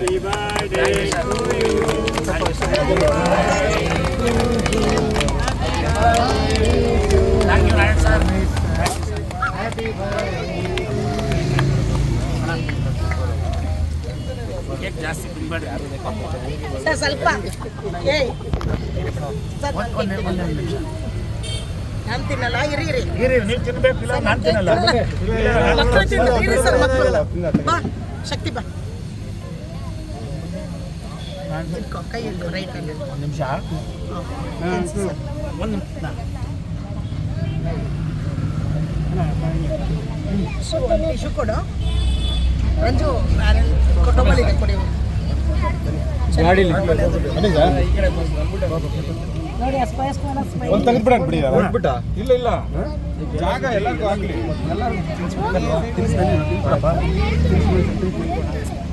Birthday to thank you ಯಾರು sir ಸ್ವಲ್ಪ ಏಯ್ ಬಾ ಒಂದು ನಿಮಿಷ, ಒಂದು ಒಂದು ಟಿಶ್ಯೂ ಕೊಡು ರಂಜು ಕೊಡಿ ಒಂದು ತೆಗೆದ್ಬಿಡೋಣ ಬಿಡಿ ಹೊರಟ್ಬಿಟ್ಟ ಇಲ್ಲ ಇಲ್ಲ ಜಾಗ ಎಲ್ಲರಿಗೂ ಆಗ್ಲಿ ಏಯ್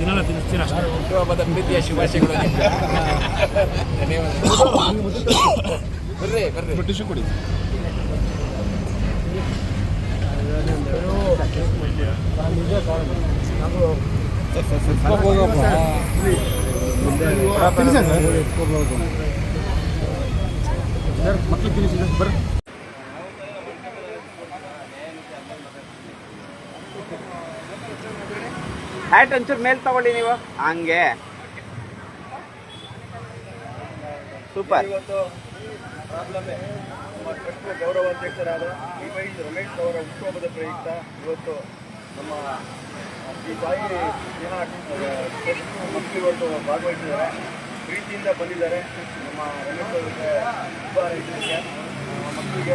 ತಿನ್ನಲ್ಲ ತಿನ್ನಿಸ್ತೀನಿ ಅಷ್ಟೇ. ಹುಟ್ಟುಹಬ್ಬದ ಪ್ರೀತಿಯ ಶುಭಾಶಯಗಳು ಬರ್ರಿ ಬರ್ರಿ. ಟಿಶ್ಯೂ ಕೊಡಿ ಮಕ್ಳು ತಿನ್ನಿಸಿದ ಬರ್ರಿ. ಹ್ಯಾಟ್ ಒಂಚೂರು ಮೇಲ್ ತಗೊಳ್ಳಿ ನೀವು. ಹಂಗೆ. ಸೂಪರ್ ಇವತ್ತು ಅಧ್ಯಕ್ಷರಾದ ಡಿ ವೈ ರಮೇಶ್ ಅವರ ಹುಟ್ಟುಹಬ್ಬದ ಪ್ರಯುಕ್ತ ಇವತ್ತು ನಮ್ಮ ಈ ತಾಯಿ ಟ್ರಸ್ಟ್ ಮಕ್ಕಳು ಇವತ್ತು ಭಾಗವಹಿಸಿದ್ದಾರೆ. ಪ್ರೀತಿಯಿಂದ ಬಂದಿದ್ದಾರೆ. ನಮ್ಮ ರಮೇಶ್ ಅವರಿಗೆ ಶುಭ ಹಾರೈಸಲಿಕ್ಕೆ ಮಕ್ಕಳಿಗೆ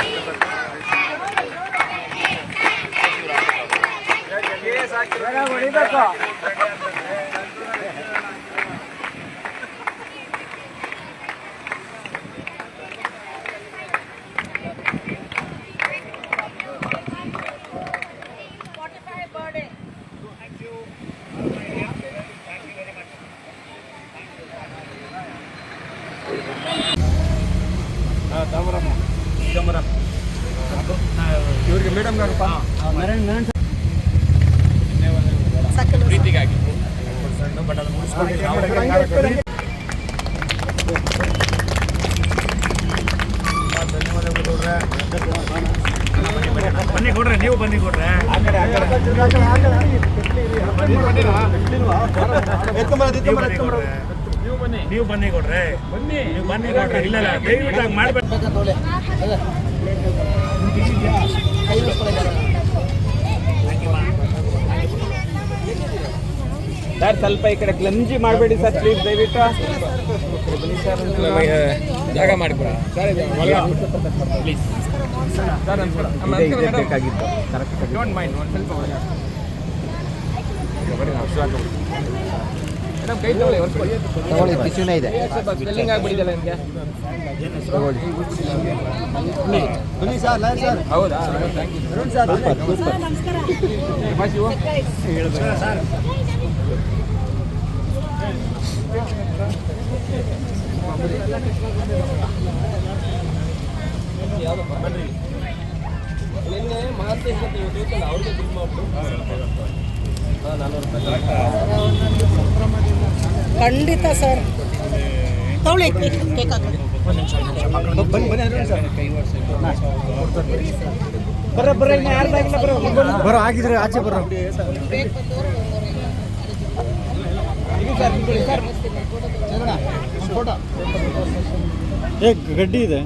తామరమ్మ తామరమ్మ ఎవరికి మేడం గారు నరేన్ నరేన్ ಪ್ರೀತಿಗಾಗಿ ಬಟ್ ಅದು ಮುಗಿಸ್ಕೊಂಡು ಬನ್ನಿ ಕೊಡ್ರೆ, ನೀವು ಬನ್ನಿ ಕೊಡ್ರೆ. ನೀವು ಬನ್ನಿ ಕೊಡ್ರೆ. ಬನ್ನಿ ನೀವು ಬನ್ನಿ ಕೊಡ್ರೆ. ಇಲ್ಲ ದಯವಿಟ್ಟು ಹಂಗೆ ಸರ್ ಸ್ವಲ್ಪ ಈ ಕಡೆ ಕ್ಲಂಜಿ ಮಾಡಬೇಡಿ ಸರ್ ಪ್ಲೀಸ್ ದಯವಿಟ್ಟು. ಜಾಗ ಮಾಡಿಕೊಡ. ಸರ್ ಪ್ಲೀಸ್ ಸರ್ ನಮಸ್ಕಾರ ಸರ್ ಡೋಂಟ್ ಮೈಂಡ್ ಒಂದು ಸ್ವಲ್ಪ ತಗೊಳ್ಳಿ ಟಿಶ್ಯೂನೇ ಇದೆ. ಸ್ವಲ್ಪ ಸ್ವೆಲ್ಲಿಂಗ್ ಆಗ್ಬಿಟ್ಟಿದೆಯಲ್ಲ ನಿಮಗೆ. ಹೌದಾ? ಥ್ಯಾಂಕ್ ಯು ಶಿವು ಖಂಡಿತ ಸರ್ ಕೇಕ್ ಕೇಕ್ ಹಾಕಿ ಬನ್ನಿ ಬನ್ನಿ ಅರುಣ್ ಸರ್. ಇನ್ನು ಯಾರ್ದಾಗಿಲ್ಲ ಬರೋ. ಬರೋ ಆಗಿದ್ರೆ ಆಚೆ ಬರೋ. ಏ ಗಡ್ಡಿ ಇದೆ.